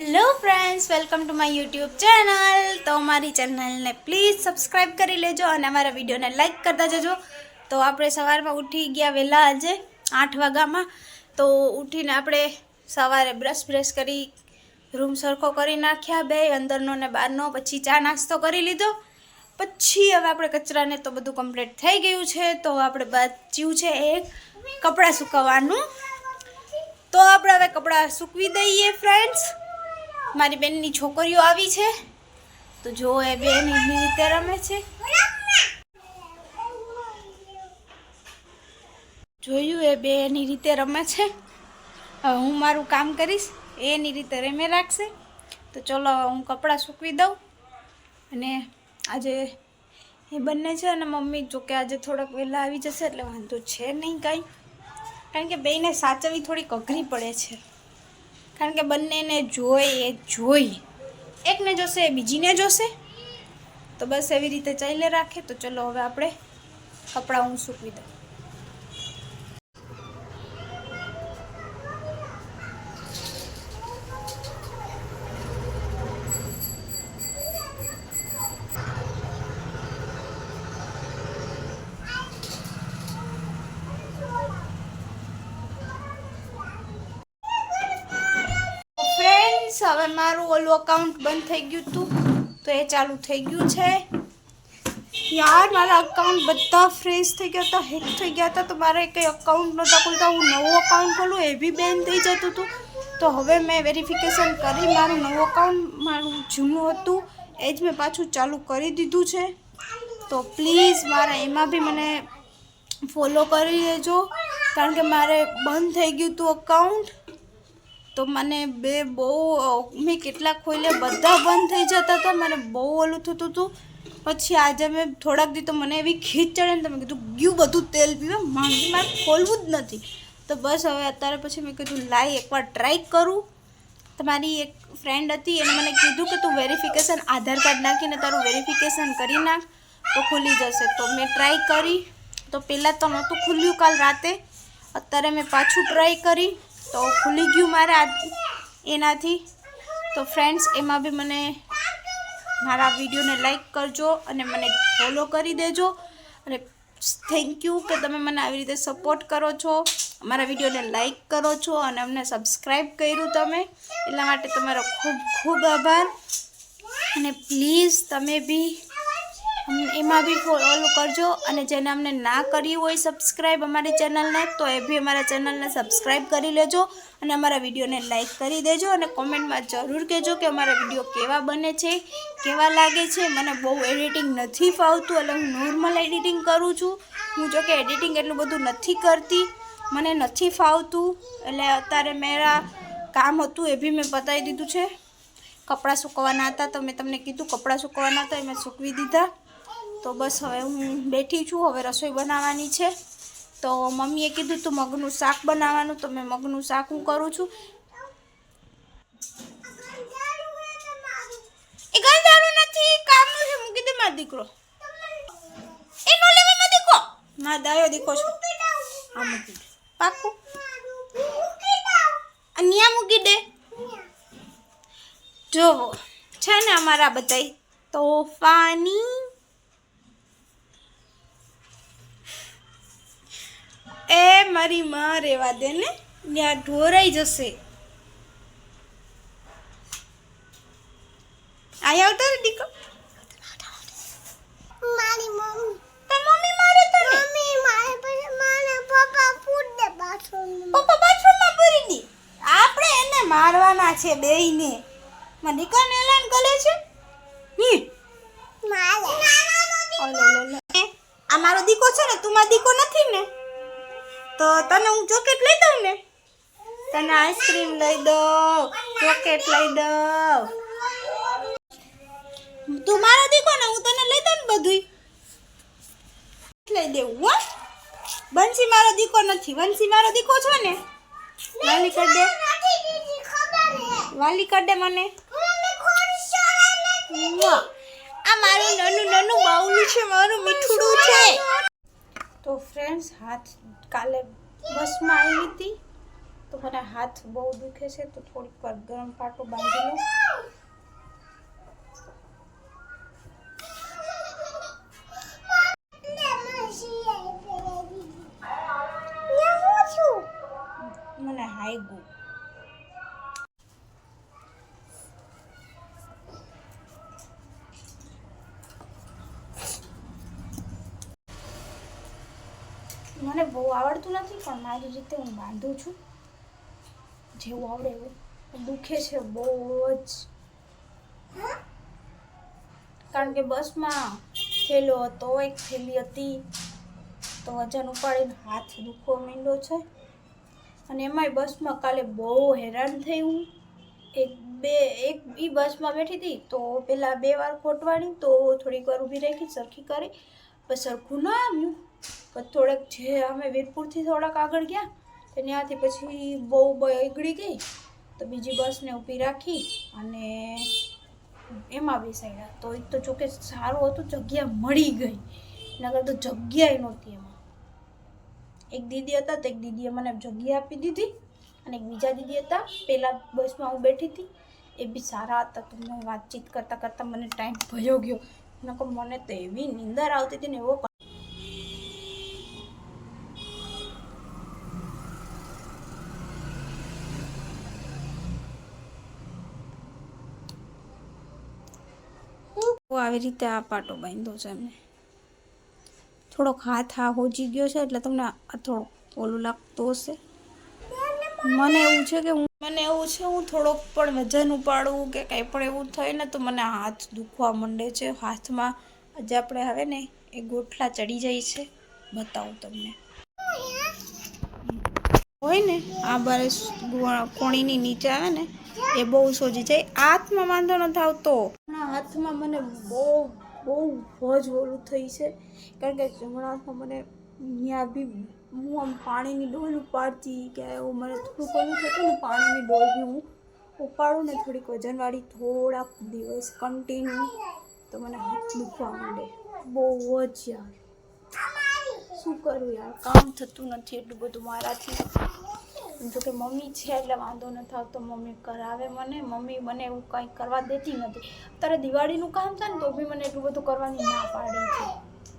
Hello friends welcome to my YouTube channel તો અમારી ચેનલને પ્લીઝ સબસ્ક્રાઈબ કરી લેજો અને અમારા વિડીયોને લાઈક કરતા જજો. તો આપણે સવારમાં ઉઠી ગયા વહેલા આજે આઠ વાગ્યામાં. તો ઉઠીને આપણે સવારે બ્રશ બ્રશ કરી રૂમ સરખો કરી નાખ્યા બે, અંદરનો ને બહારનો, પછી ચા નાસ્તો કરી લીધો. પછી હવે આપણે કચરાને તો બધું કમ્પ્લીટ થઈ ગયું છે. તો આપણે બાચ્યું છે એક કપડાં સુકવવાનું. તો આપણે હવે કપડાં સૂકવી દઈએ ફ્રેન્ડ્સ મારી બેનની છોકરીઓ આવી છે. તો જો એ બેન એની રીતે રમે છે. જોયું એ બે એની રીતે રમે છે. હું મારું કામ કરીશ, એ એની રીતે રમે રાખશે. તો ચલો હું કપડાં સૂકવી દઉં. અને આજે એ બંને છે અને મમ્મી જોકે આજે થોડાક વહેલા આવી જશે એટલે વાંધો છે નહીં કાંઈ. કારણ કે બેને સાચવવી થોડીક અઘરી પડે છે. કારણ કે બંનેને જોઈ એ જોઈ. એકને જોશે એ બીજીને જોશે. તો બસ એવી રીતે ચાલે રાખે. તો ચલો હવે આપણે કપડાં હું સૂકવી દઉં ફ્રેન્ડ્સ હવે મારું ઓલું અકાઉન્ટ બંધ થઈ ગયું હતું તો એ ચાલુ થઈ ગયું છે. યાર, મારા અકાઉન્ટ બધા ફ્રેશ થઈ ગયા હતા હેક થઈ ગયા હતા, તો મારે કંઈ અકાઉન્ટ નહોતા ખોલતા, હું નવું અકાઉન્ટ ખોલું, એ બી બેન થઈ જતું હતું તો હવે મેં વેરિફિકેશન કરી, મારું નવું અકાઉન્ટ મારું જૂનું હતું, એ જ મેં પાછું ચાલુ કરી દીધું છે. તો પ્લીઝ મારા એમાં બી મને ફોલો કરી દેજો, કારણ કે મારે બંધ થઈ ગયું હતું અકાઉન્ટ તો મને બે બહુ, મેં કેટલા ખોલ્યા બધા બંધ થઈ જતા હતા. મને બહુ ઓલું થતું હતું. પછી આજે મેં થોડાક દી તો મને એવી ખીચ ચડે ને તો મેં કીધું, ગયું બધું તેલ પીવા માંગી મારે ખોલવું જ નથી. તો બસ હવે અત્યારે પછી મેં કીધું લાઈ એકવાર ટ્રાય કરું. તમારી એક ફ્રેન્ડ હતી, એને મને કીધું કે તું વેરિફિકેશન આધાર કાર્ડ નાખીને તારું વેરિફિકેશન કરી નાખ, તો ખુલી જશે. તો મેં ટ્રાય કરી. તો પહેલાં તો નહોતું ખુલ્યું કાલ રાતે. અત્યારે મેં પાછું ટ્રાય કરી. તો ખુલી ગયું મારે એનાથી. તો ફ્રેન્ડ્સ એમાં બી મને મારા વિડીયોને લાઈક કરજો અને મને ફોલો કરી દેજો. અને થેન્ક યુ કે તમે મને આવી રીતે સપોર્ટ કરો છો. અમારા વિડીયોને લાઈક કરો છો અને અમને સબસ્ક્રાઈબ કર્યું તમે. એટલા માટે તમારો ખૂબ ખૂબ આભાર. અને પ્લીઝ તમે બી એમાં બી ફોલો કરજો અને જેને અમને ના કર્યું હોય સબસ્ક્રાઈબ અમારી ચેનલને તો એ બી અમારા ચેનલને સબસ્ક્રાઈબ કરી લેજો અને અમારા વિડીયોને લાઈક કરી દેજો અને કોમેન્ટમાં જરૂર કહેજો કે અમારા વીડિયો કેવા બને છે, કેવા લાગે છે. મને બહુ એડિટિંગ નથી ફાવતું, એટલે હું નોર્મલ એડિટિંગ કરું છું. હું જો કે એડિટિંગ એટલું બધું નથી કરતી, મને નથી ફાવતું, એટલે અત્યારે મેરા કામ હતું એ બી મેં પતાવી દીધું છે. કપડાં સૂકવવાના હતા, તો મેં તમને કીધું કપડાં સૂકવવાના હતા એ મેં સૂકવી દીધા. તો બસ હવે હું બેઠી છું, હવે રસોઈ બનાવવાની છે. તો મમ્મીએ કીધું તું મગનું શાક બનાવવાનું, તો મેં મગનું શાક હું કરું છું. એ ગંધારું નથી, કામનું છે, મૂકી દે મારો દીકરો. એ દાયો દીકો છે. હા મૂકી દે. પાકું. અન્યા મૂકી દે. જોવો, છે ને અમારા બધાય. તોફાની એ મારી માં રેવા દે ને ત્યાં ઢોરાઈ જશે. આયા આવતો રે દીકો? મારી મમ્મી. તો મમ્મી મારે તો મમ્મી મારે પછી મારે પપ્પા ફૂટ દે બાથરૂમ પપ્પા બાથરૂમમાં પૂરી દી. આપણે એને મારવાના છે બેયને. મને દીકો ને એલાન કરે છે? હી મારે. આ મારો દીકો છે ને તું મારો દીકો નથી ને? તો તને હું ચોકેટ લઈ દઉં ને? તને આઈસ્ક્રીમ લઈ દઉં ચોકેટ લઈ દઉં. તું મારો દીકો ને, હું તને લઈ દઉં ને બધુંય. લઈ દેવું, હો. બંસી મારો દીકો નથી. બંસી મારો દીકો છો ને? વાલી કર દે. વાલી કર દે મને. આ મારું નાનું નાનું બાવલું છે, મારું મીઠુડું છે. તો ફ્રેન્ડ્સ હાથ કાલે બસમાં આવી હતી. તો મને હાથ બહુ દુખે છે તો થોડીક વાર ગરમ પાટો બાંધી લો મને હાઈ આવી પેલી ને હું છું મને બહુ આવડતું નથી, પણ મારી રીતે હું બાંધું છું. જેવું આવડે એવું. દુખે છે બહુ જ. કારણ કે બસમાં થેલો હતો, એક થેલી હતી. તો વજન ઉપાડીને હાથ દુખવા માંડ્યો છે. અને એમાંય બસમાં કાલે બહુ હેરાન થઈ હું. એક બે, એક બી બસમાં બેઠી હતી, તો પહેલાં બે વાર ખોટવાડી તો થોડીક વાર ઊભી રાખી, સરખી કરી. પછી સરખું ના આવ્યું. થોડેક જે અમે વીરપુરથી થોડાક આગળ ગયા, તો ત્યાંથી પછી બહુ બગડી ગઈ. તો બીજી બસને ઊભી રાખી અને એમાં બેસાડ્યા. તો એક તો જોકે સારું હતું, જગ્યા મળી ગઈ. નગર તો જગ્યાએ નહોતી એમાં. એક દીદી હતા, તો એક દીદીએ મને જગ્યા આપી દીધી અને એક બીજા દીદી હતા. પહેલાં બસમાં હું બેઠી હતી. એ બી સારા હતા, તો મેં વાતચીત કરતાં કરતાં મને ટાઈમ ભયો ગયો. નકર મને તો એવી નિંદર આવતી હતી ને એવો આવી રીતે આ પાટો બાંધ્યો છે એમને. થોડોક હાથ આ હોજી ગયો છે એટલે તમને આ થોડું ઓલું લાગતું હશે. મને એવું છે કે હું મને એવું છે હું થોડોક પણ વજન ઉપાડું કે કંઈ પણ એવું થાય ને તો મને હાથ દુખવા માંડે છે. હાથમાં આજે આપણે આવે ને એ ગોઠલા ચડી જાય છે. બતાવું તમને. હોય ને, આ બારે કોણીની નીચે આવે ને એ બહુ સોજી જાય હાથમાં વાંધો નથી આવતો હાથમાં મને બહુ બહુ જ ઓલું થઈ છે. કારણ કે જમણા હાથમાં મને ત્યાં બી હું આમ પાણીની ડોલ ઉપાડતી કે એવું મને થોડુંક ઓલું થતું ને પાણીની ડોલ બી હું ઉપાડું ને થોડીક વજનવાળી થોડાક દિવસ કન્ટિન્યુ તો મને હાથ દુખવા માંડે. બહુ જ યાર. શું કરું યાર? કામ થતું નથી એટલું બધું મારાથી. જોકે મમ્મી છે એટલે વાંધો નથી આવતો મમ્મી કરાવે મને. મમ્મી મને એવું કંઈ કરવા દેતી નથી. અત્યારે દિવાળીનું કામ થાય ને તો બી મને એટલું બધું કરવાની ના પાડી છે.